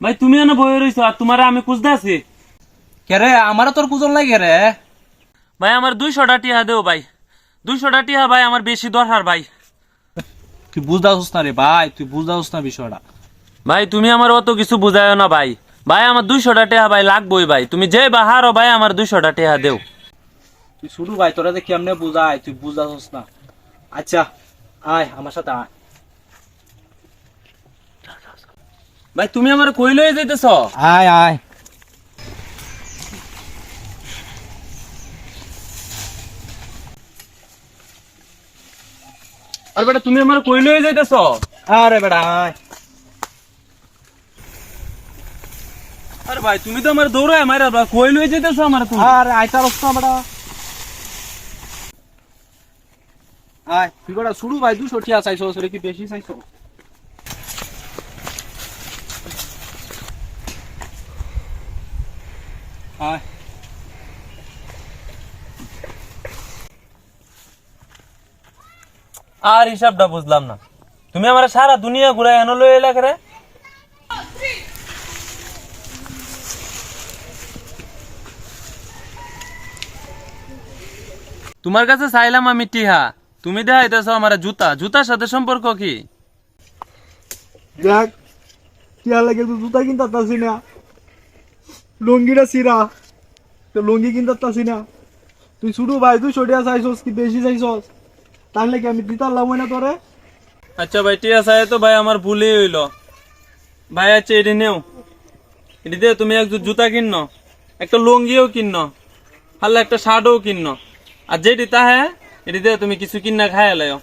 ভাই তুমি এনে বয়ে রইছো আর তোমারে আমি খুঁজতে আছি। কে রে? আমারও তোর কুজন লাগে রে? ভাই আমার দুইশোটা টিহা দেও ভাই। দুইশোটা টিহা ভাই আমার বেশি দরকার ভাই। তুই বুঝদাস না রে ভাই তুই বুঝদাস না বিষয়টা। ভাই তুমি আমার অত কিছু বুঝায় না ভাই। ভাই আমার দুইশোটা টিহা ভাই লাগবই ভাই। তুমি যে বাহারো ভাই আমার দুইশোটা টিহা দেও। তুই শুরু ভাই তোরা যে কেমনে বুঝাই তুই বুঝদাস না। আচ্ছা আয় আমার সাথে আয়। ভাই তুমি আমার কই লয়ে যাইতেছ? আয় আয়। আর বেটা তুমি আমার কই লয়ে যাইতেছ? আরে বেটা আয়। আরে ভাই তুমি তো আমার দৌড়ায় মারা কই লয়ে যাইতেছ আমার তুমি? আরে আইতার অবস্থা বেটা। আয় তুই বেটা শুরু ভাই দুশো টিয়া চাইছো সেটা কি বেশি চাইছো? আর হিসাবটা বুঝলাম না। তুমি আমার সারা দুনিয়া ঘুরে এনে লয়ে এলে রে তোমার কাছে চাইলাম আমি টিহা। তুমি দেখাইতেছ আমার জুতা। জুতার সাথে সম্পর্ক কি? দেখ টিয়া লাগে জুতা কিনতে না। লুঙ্গিটা সিরা তো লুঙ্গি কিনতে পারতাছি না। তুই শুধু ভাই, তুই সরিয়া চাইছস কি বেশি চাইছস? তাহলে কি আমি দিতার লাভ না তোরে। আচ্ছা ভাই, টিয়া চাই তো ভাই আমার ভুলই হইল। ভাই আচ্ছা এটি নেও। এটি দিয়ে তুমি এক জুতা কিন্ন। একটা লুঙ্গিও কিন্ন। হাল্লা একটা শার্টও কিন্ন। আর যেটি তাহে এটি দিয়ে তুমি কিছু কিনা খাই লাইও